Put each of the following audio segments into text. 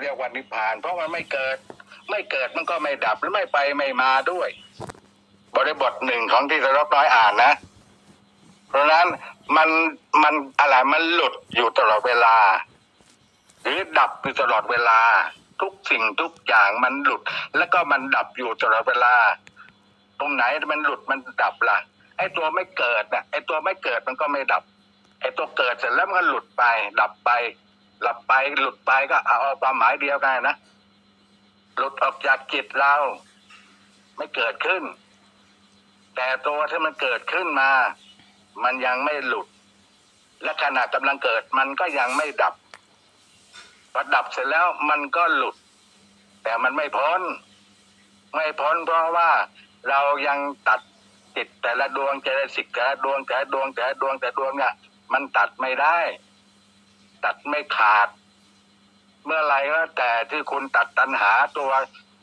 เรียกว่านิพพาน เพราะมันไม่เกิด ไม่เกิดมันก็ไม่ดับและไม่ไปไม่มาด้วย บริบทหนึ่งของที่สรบน้อยอ่านนะ เพราะนั้นมันมันอะไรมันหลุดอยู่ตลอดเวลา หรือดับอยู่ตลอดเวลา ทุกสิ่งทุกอย่างมันหลุด แล้วก็มันดับอยู่ตลอดเวลา ตรงไหนมันหลุดมันดับล่ะไอ้ตัวไม่เกิดน่ะไอ้ตัวไม่เกิดมันก็ไม่ดับไอ้ตัวเกิดเสร็จแล้วมันก็หลุดไป ดับไป หลับไปหลุดไปก็เอาเอาความหมายเดียวกันนะหลุดออกจากจิตเรา ไม่เกิดขึ้น แต่ตัวที่มันเกิดขึ้นมา มันยังไม่หลุด และขณะกำลังเกิดมันก็ยังไม่ดับพอดับเสร็จแล้วมันก็หลุด แต่มันไม่พ้น ไม่พ้นเพราะว่าเรายังตัดจิตแต่ละดวงเจตสิกแต่ละดวงแต่ละดวงแต่ละดวงแต่ละดวงเนี่ยมันตัดไม่ได้ ตัดไม่ขาด เมื่อไรก็แต่ที่คุณตัดตัณหาตัว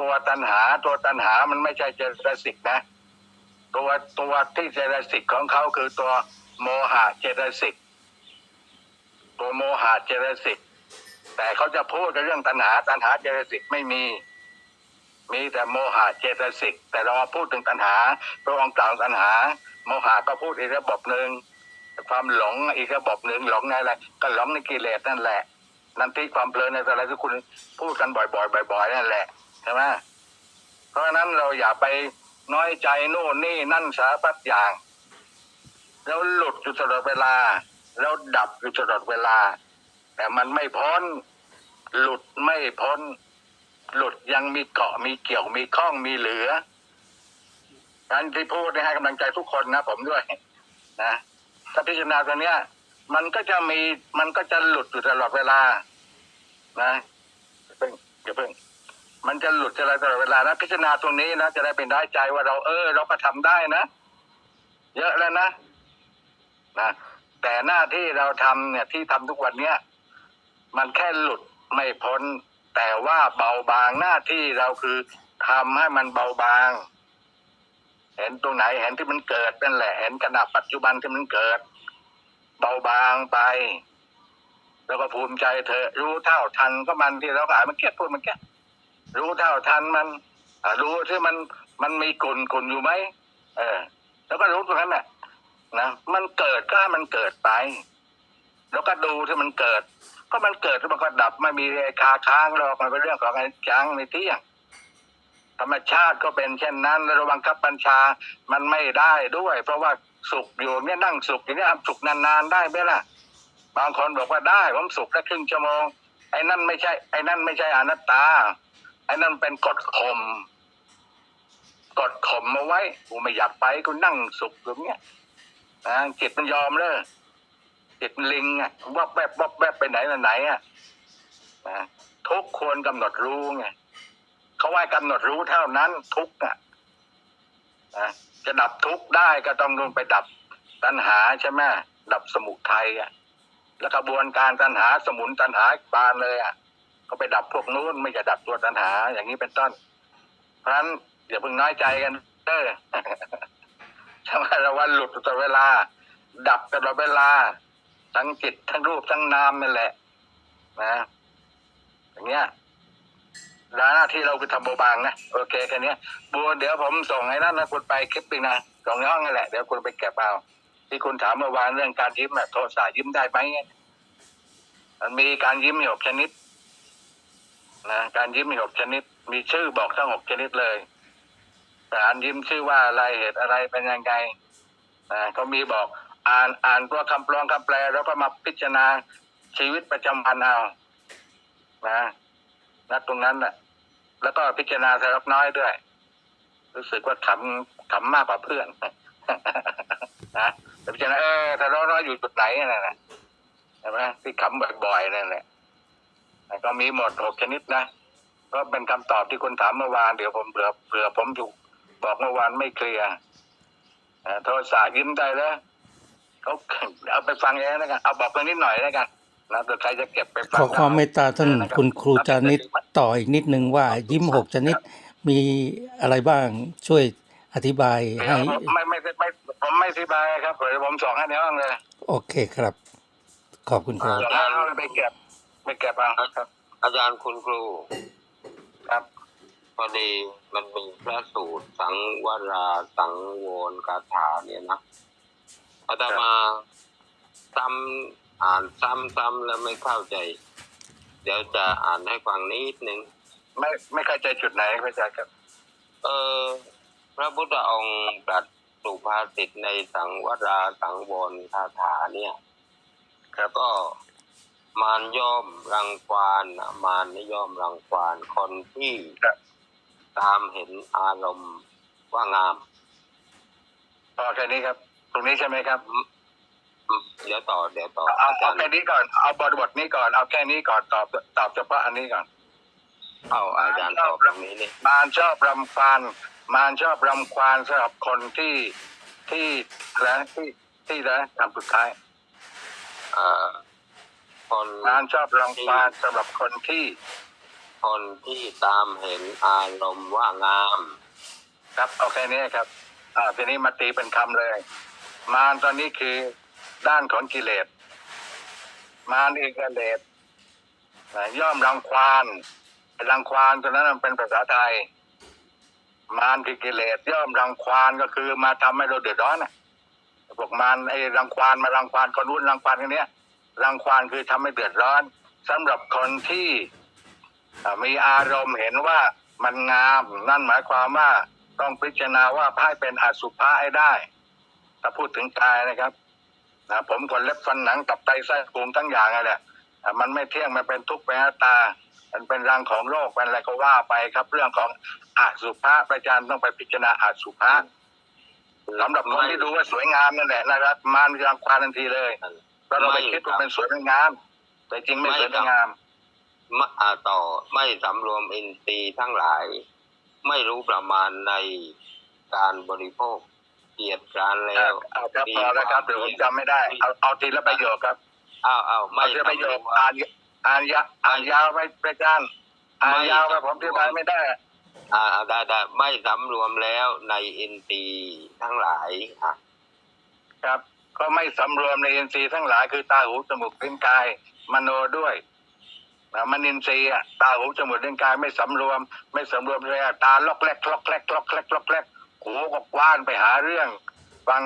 ตัวตัณหา ตัวตัณหามันไม่ใช่เจตสิกนะ ตัวตัวที่เจตสิกของเขาคือตัวโมหะเจตสิกตัวโมหะเจตสิกแต่เขาจะพูดเรื่องตัณหา ตัณหาเจตสิกไม่มี มีแต่โมหะเจตสิกแต่เรามาพูดถึงตัณหาพระองค์กล่าวตัณหา โมหะก็พูดอีกระบบหนึ่ง ความหลงอีกระบบหนึ่งหลงในอะไรก็หลงในกิเลสนั่นแหละนันทิความเพลินในอะไรที่คุณพูดกันบ่อยๆบ่อยๆนั่นแหละใช่ไหมเพราะฉะนั้นเราอย่าไปน้อยใจโน่นนี่นั่นสารพัดอย่างเราหลุดอยู่ตลอดเวลาเราดับอยู่ตลอดเวลา แต่มันไม่พ้น หลุดไม่พ้น หลุดยังมีเกาะมีเกี่ยวมีข้องมีเหลือการที่พูดเนี่ยให้กำลังใจทุกคนนะ ผมด้วย นะ ถ้าพิจารณาตัวเนี้ย มันก็จะมีมันก็จะหลุดอยู่ตลอดเวลา นะเพิ่งอย่าเพิ่ง มันจะหลุดจะอะไรตลอดเวลานะพิจารณาตรงนี้นะจะได้เป็นได้ใจว่าเราเออ เราก็ทำได้นะเยอะแล้วนะนะแต่หน้าที่เราทำเนี่ยที่ทำทุกวันเนี้ยมันแค่หลุดไม่พ้น แต่ว่าเบาบางหน้าที่เราคือทำให้มันเบาบาง เห็นตรงไหนเห็นที่มันเกิดนั่นแหละ เห็นขณะปัจจุบันที่มันเกิด เบาบางไป แล้วก็ภูมิใจเธอ รู้เท่าทันก็มันที่เราอ่านเมันแค่พูดเมันแค่รู้เท่าทันมันรู้ที่มันมันมีกลุ่นกลุ่นอยู่ไหมเออ แล้วก็รู้ตรงนั้นแหละนะมันเกิดก็ให้มันเกิดไป แล้วก็ดูที่มันเกิด ก็มันเกิดแล้วมันก็ดับไม่มีคาค้างหรอกมันเป็นเรื่องของอนิจจังไม่เที่ยง ธรรมชาติก็เป็นเช่นนั้นแล้วเราบังคับบัญชามันไม่ได้ด้วย เพราะว่าสุขอยู่เนี่ยนั่งสุขอย่างนี้ยสุขนานๆได้ไหมล่ะ บางคนบอกว่าได้ผมสุขได้ครึ่งชั่วโมงไอ้นั่นไม่ใช่ ไอ้นั่นไม่ใช่อนัตตา ไอ้นั่นเป็นกฎข่มกฎข่มมาไว้ กูไม่อยากไปกูนั่งสุขอย่างเงี้ยนะจิตมันยอมเลยจิตมันลิงอะวับแวบวับแวบไปไหนมาไหนอะนะทุกควรกำหนดรู้ไง เขาว่ากำหนดรู้เท่านั้นทุกข์อะนะจะดับทุกข์ได้ก็ต้องลงไปดับตัณหาใช่ไหมดับสมุทัยอะ แล้วกระบวนการตัณหาสมุนตัณหาอีกบานเลยอะก็ไปดับพวกนู้นไม่จะดับตัวตัณหา อย่างนี้เป็นต้น เพราะฉะนั้นอย่าเพิ่งน้อยใจกันเด้อใช่ไหมเราว่าหลุดตลอดเวลา ดับตลอดเวลา ทั้งจิตทั้งรูปทั้งนามนั่นแหละ นะ อย่างเงี้ย แล้วหน้าที่เราคือทำโบบางนะโอเคแค่นี้บัวเดี๋ยวผมส่งให้นั่นนะคุณไปคลิปหนึงนะส่งในห้องนั่นแหละเดี๋ยวคุณไปเก็บเอาที่คุณถามเมื่อวานเรื่องการยิ้มแบบโทรศัพท์ยิ้มได้ไหมมันมีการยิ้มหกชนิดนะการยิ้มหกชนิด มีชื่อบอกทั้งหกชนิดเลยแต่การยิ้มชื่อว่าอะไรเหตุอะไรเป็นยังไงนะเขามีบอกอ่านอ่านตัวคำปลองคำแปล แล้วก็มาพิจารณาชีวิตประจำวันเอานะนะตรงนั้นแหละ แล้วก็พิจารณาสารบน้อยด้วย รู้สึกว่าขำขำมากกว่าเพื่อนนะแต่พิจารณาเออสารบน้อยอยู่จุดไหนนั่นแหละใช่ไหมที่ขำบ่อยๆนั่นแหละแล้วก็มีหมดหกชนิดนะก็เป็นคำตอบที่คุณถามเมื่อวานเดี๋ยวผมเผื่อเผื่อผมอยู่บอกเมื่อวานไม่เคลียร์เอ่อโทรศัพท์ยิ้มได้แล้วเขาเอาไปฟังเองแล้วกันเอาบอกไปนิดหน่อยแล้วกันนะแต่ใครจะเก็บไปฟังขอความเมตตาท่านนะครับคุณครูจานิต ต่ออีกนิดนึงว่ายิ้มหกชนิดมีอะไรบ้างช่วยอธิบายให้ไม่ไม่ไม่ไม่ผมไม่อธิบายครับเดี๋ยวผมส่งให้ในห้องเลย โอเคครับ ขอบคุณครับส่งให้ในห้องไปเก็บไปเก็บเอาครับ อาจารย์คุณครูครับพอดีมันมีพระสูตรสังวราสังโวนคาถาเนี่ยนะอาตมาซ้ำอ่านซ้ำๆแล้วไม่เข้าใจ เดี๋ยวจะอ่านให้ฟังนิดนึง ไม่ไม่เข้าใจจุดไหนพระอาจารย์ครับ เออพระพุทธองค์ตรัสสุภาษิตในสังวราสังวรคาถาเนี่ยครับก็มารย่อมรังควานน่ะมารไม่ย่อมรังควานคนที่ครับตามเห็นอารมณ์ว่างามพอแค่นี้ครับ ตรงนี้ใช่ไหมครับอืม เดี๋ยวต่อเดี๋ยวต่อเอาอาจาเอารย์แค่นี้ก่อนเอาบทบทนี้ก่อนเอาแค่นี้ก่อนตอบตอบเฉพาะอันนี้ก่อนเอาอาจารย์ตอบตรงนี้นี่มารชอบรำควานมารชอบรำควานสำหรับคนที่ที่แล้วที่ที่แล้วคำสุดท้ายเอ่อคนมารชอบรำควานสำหรับคนที่ คนที่ตามเห็นอารมณ์ว่างาม ครับเอาแค่นี้ครับอ่าทีนี้มาตีเป็นคำเลย มารตอนนี้คือ ด้านของกิเลสมารอีกกิเลสย่อมรังควานรังควานตัวนั้นมันเป็นภาษาไทย มารคือกิเลสย่อมรังควานก็คือมาทำให้เราเดือดร้อนนะพวกมารไอ้รังควานมารังควานคนนู้นรังควานคนเนี้ยรังควานคือทำให้เดือดร้อนสำหรับคนที่มีอารมณ์เห็นว่ามันงามนั่นหมายความว่าต้องพิจารณาว่าให้เป็นอสุภะให้ได้ ถ้าพูดถึงกายนะครับ นะผมคนเล็บฟันหนังตับไตไส้พุงทั้งอย่างอะแหละมันไม่เที่ยงมันเป็นทุกข์เป็นอัตตา มันเป็นรังของโลกเป็นอะไรก็ว่าไปครับ เรื่องของอาสุภะประจารย์ต้องไปพิจารณาอาสุภะสำหรับคนที่ดูว่าสวยงามนั่นแหละนะครับมารรังควานทันทีเลยเราเราไปคิดว่าเป็นสวยเป็นงาม แต่จริงไม่สวยงามมะอ่าต่อไม่สำรวมอินทรีย์ทั้งหลาย ไม่รู้ประมาณในการบริโภค เกียรติการแล้วเอาครับพอแล้วครับเดี๋ยวผมจำไม่ได้ เอาเอาทีละประโยคครับอ้าวอ้าวไม่เอาทีละประโยคสำรวมอ่านอ่านยาอ่านยาวไปประจานอ่านยาวไปผมอธิบายไม่ได้ อ่าได้ได้ไม่สำรวมแล้วในอินทรีย์ทั้งหลายอะครับ ก็ไม่สำรวมในอินทรีย์ทั้งหลายคือตาหูจมูกลิ้นกาย มโนด้วยนะมันอินทรีย์อะตาหูจมูกลิ้นกายไม่สำรวม ไม่สำรวมเลยอะตาล็อกแรกล็อกแรกล็อกแรกล็อกแรก หูก็กว้านไปหาเรื่อง ฟัง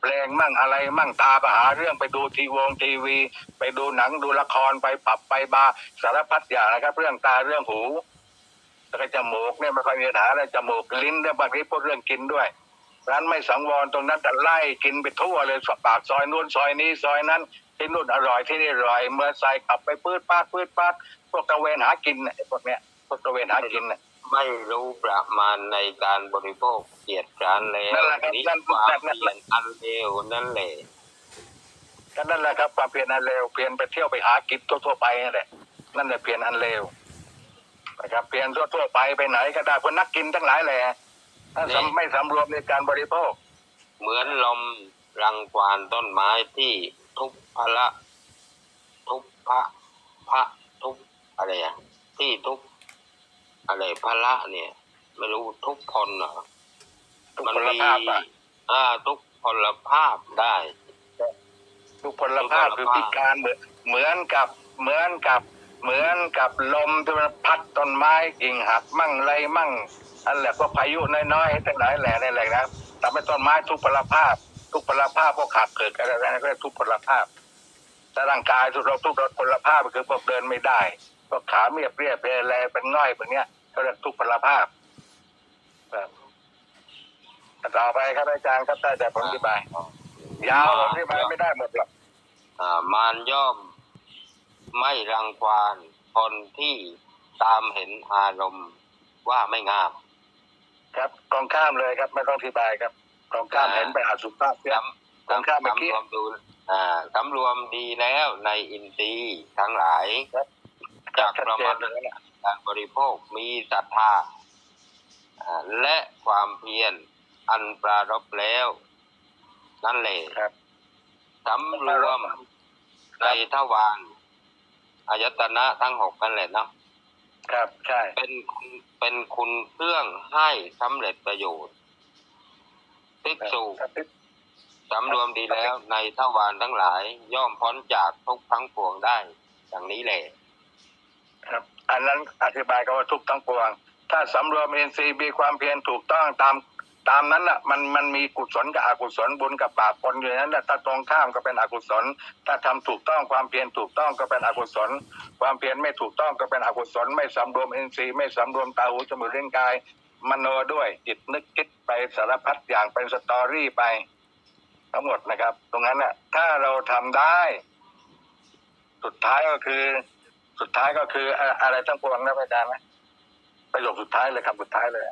เพลงมั่งอะไรมั่งตาไปหาเรื่องไปดูทีวงทีวี ไปดูหนังดูละครไปปรับไปบาร์สารพัดอย่างนะครับ เรื่องตาเรื่องหูแล้วก็จมูกเนี่ยไม่ค่อยมีปัญหาเลยจมูกลิ้นเนี่ยบางทีพูดเรื่องกินด้วยร้านไม่สังวรตรงนั้นแต่ไล่กินไปทั่วเลยปากซอยนู้นซอยนี้ซอยนั้นที่นู่นอร่อยที่นี่อร่อย เมื่อใส่กลับไปปืดปาดปืดปาดพวกตะเวนหากินน่ะไอ้พวกเนี้ยพวกตะเวนหากินน่ะ ไม่รู้ประมาณในการบริโภคเกียรติการแล้วนั่นแหละครับนี่นั่นความนั่นนั่นเปลี่ยนอันเลวนั่นแหละก็นั่นแหละครับความเพียรอันเลวเพียรไปเที่ยวไปหากินทั่วๆไปนั่นแหละนั่นแหละเพียรอันเลวนะครับเพียรทั่วๆไปไปไหนก็ได้พวกนักกินทั้งหลายแหละถ้าสำไม่สำรวมในการบริโภค เหมือนลมรังควานต้นไม้ที่ทุบพละ ทุบพระพระทุบอะไรอะที่ทุบ อะไรพละเนี่ย ไม่รู้ทุบพลเหรอทุกมันพลมีภาพอะอ่า ทุกพลภาพได้ ทุกพลภาพคือพิการเหมือนเหมือนกับเหมือนกับเหมือนกับลมที่มันพัดต้นไม้กิ่งหักมั่งไรมั่งอันแหละพวกพายุน้อยๆทั้งหลายแหล่นี่แหละนะทำให้ต้นไม้ทุกพลภาพ ทุกพลภาพพวกขาดเกิดอะไรๆก็เรียกทุกพลภาพแต่ร่างกายทุกเราทุกพลภาพก็คือพวกเดินไม่ได้พวกขาเมียบเรียบเป็นอะไรเป็นง่อยแบบเนี้ย เขาเรียกทุกพลภาพครับต่อไปครับอาจารย์ครับถ้าจะผมอธิบายยาวผมอธิบายไม่ได้หมดหรอกอ่ามารย่อม ไม่รังควานคนที่ตามเห็นอารมณ์ว่าไม่งาม ครับกองข้ามเลยครับ ไม่ต้องอธิบายครับกองข้ามอ่าเห็นไปหาสุภาพเสียสำตรงข้ามเมื่อกี้สำรวมดูอ่าสำรวมดีแล้วในอินทรีย์ทั้งหลายจากชัดประเจมานณเลยนะ การบริโภคมีศรัทธาอ่าและความเพียรอันปรารบแล้ว นั่นแหละครับสำรวมในทวารอายตนะทั้งหกกันแหละเนาะครับใช่เป็นคุณเป็นคุณเครื่องให้สำเร็จประโยชน์ภิกษุครับสำรวมดีแล้วในทวารทั้งหลาย ย่อมพ้นจากทุกข์ทั้งปวงได้ อย่างนี้แหละครับ อันนั้นอธิบายก็ว่าทุกทั้งปวง ถ้าสำรวมเอ็นซีมีความเพียรถูกต้องตามตามนั้นน่ะมันมันมีกุศลกับอกุศลบุญกับบาปปนอยู่นั้นน่ะถ้าตรงข้ามก็เป็นอกุศล ถ้าทำถูกต้องความเพียรถูกต้องก็เป็นอกุศล ความเพียรไม่ถูกต้องก็เป็นอกุศล ไม่สำรวมเอ็นซีไม่สำรวมตาหูจมูกเล่นกาย มโนด้วยจิตนึกคิดไปสารพัดอย่างเป็นสตอรี่ไป ทั้งหมดนะครับ ตรงนั้นน่ะถ้าเราทำได้ สุดท้ายก็คือ สุดท้ายก็คืออะอะไรทั้งปวงนะอาจารย์นะประโยคสุดท้ายเลยครับสุดท้ายเลย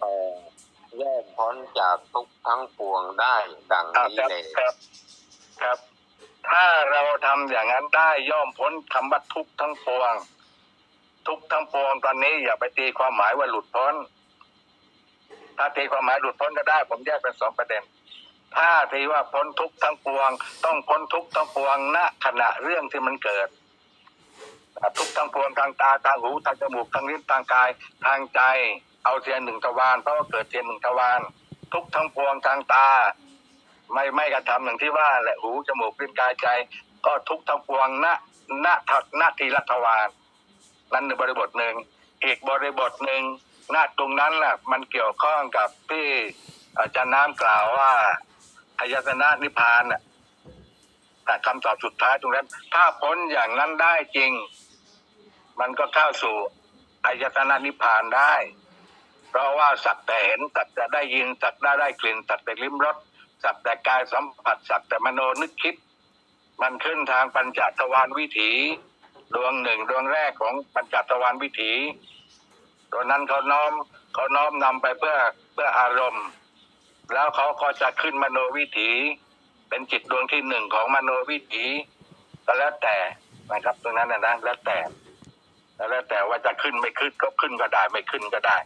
เอ่อแยกพ้นจากทุกข์ทั้งปวงได้ดังครับนี้ครับเลยครับ ครับ ถ้าเราทำอย่างนั้นได้ย่อมพ้นคำว่าทุกข์ทั้งปวง ทุกข์ทั้งปวงตอนนี้อย่าไปตีความหมายว่าหลุดพ้น ถ้าตีความหมายหลุดพ้นก็ได้ ผมแยกเป็นสองประเด็นถ้าทีว่าพ้นทุกข์ทั้งปวง ต้องพ้นทุกข์ทั้งปวงณขณะเรื่องที่มันเกิด ทุกทั้งปวงทางตาทางหูทางจมูกทางลิ้นทางกาย ทางใจ เอาเทียนหนึ่งทวารเพราะว่าเกิดเทียนหนึ่งทวารทุกทั้งปวงทางตา ไม่ไม่กระทำอย่างที่ว่าแหละหูจมูกลิ้นกายใจ ก็ทุกทั้งปวงณณทัณทีรัตวารนั่นหนึ่งบริบทหนึ่งอีกบริบทหนึ่งณตรงนั้นน่ะมันเกี่ยวข้องกับที่อาจารย์น้ำกล่าวว่าอายตนะนิพพานน่ะแต่คำตอบสุดท้ายตรงนั้น ถ้าพ้นอย่างนั้นได้จริง มันก็เข้าสู่อายตนะนิพพานได้ เพราะว่าสักแต่เห็นสักแต่ได้ยินสักได้ได้กลิ่นสักแต่ลิ้มรสสักแต่กายสัมผัสสักแต่มโนนึกคิด มันขึ้นทางปัญจทวารวิถี ดวงหนึ่งดวงแรกของปัญจทวารวิถีตัวนั้นเขาน้อมเขาน้อมนำไปเพื่อเพื่ออารมณ์ แล้วเขาก็จะขึ้นมโนวิถี เป็นจิตดวงที่หนึ่งของมโนวิถีก็แล้วแต่นะครับตรงนั้นนะนะแล้วแต่ แล้วแต่ว่าจะขึ้นไม่ขึ้นก็ขึ้นก็ได้ไม่ขึ้นก็ได้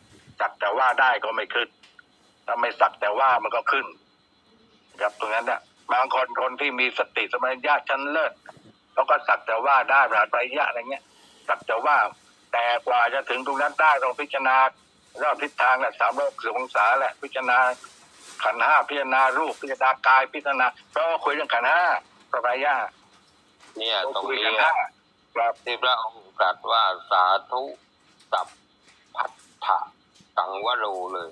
สักแต่ว่าได้ก็ไม่ขึ้นถ้าไม่สักแต่ว่ามันก็ขึ้นครับตรงนั้นเนี่ยบางคนคนที่มีสติสมัยญาติชั้นเลิศเขาก็สักแต่ว่าได้ผ่านไปญาอะไรเงี้ย สักแต่ว่าแต่กว่าจะถึงตรงนั้นได้ต้องพิจารณารอบทิศทางแหละสามร้อยสิบองศาแหละพิจารณาขันธ์ห้าพิจารณารูปพิจารณากายพิจารณาเพราะว่าคุยเรื่องขันธ์ห้าสบายยากเนี่ยตรงคุยนี้ขันธ์อะห้า ครับที่พระองค์ตรัสว่าสาธุสัพพัทธะสังวโรเลย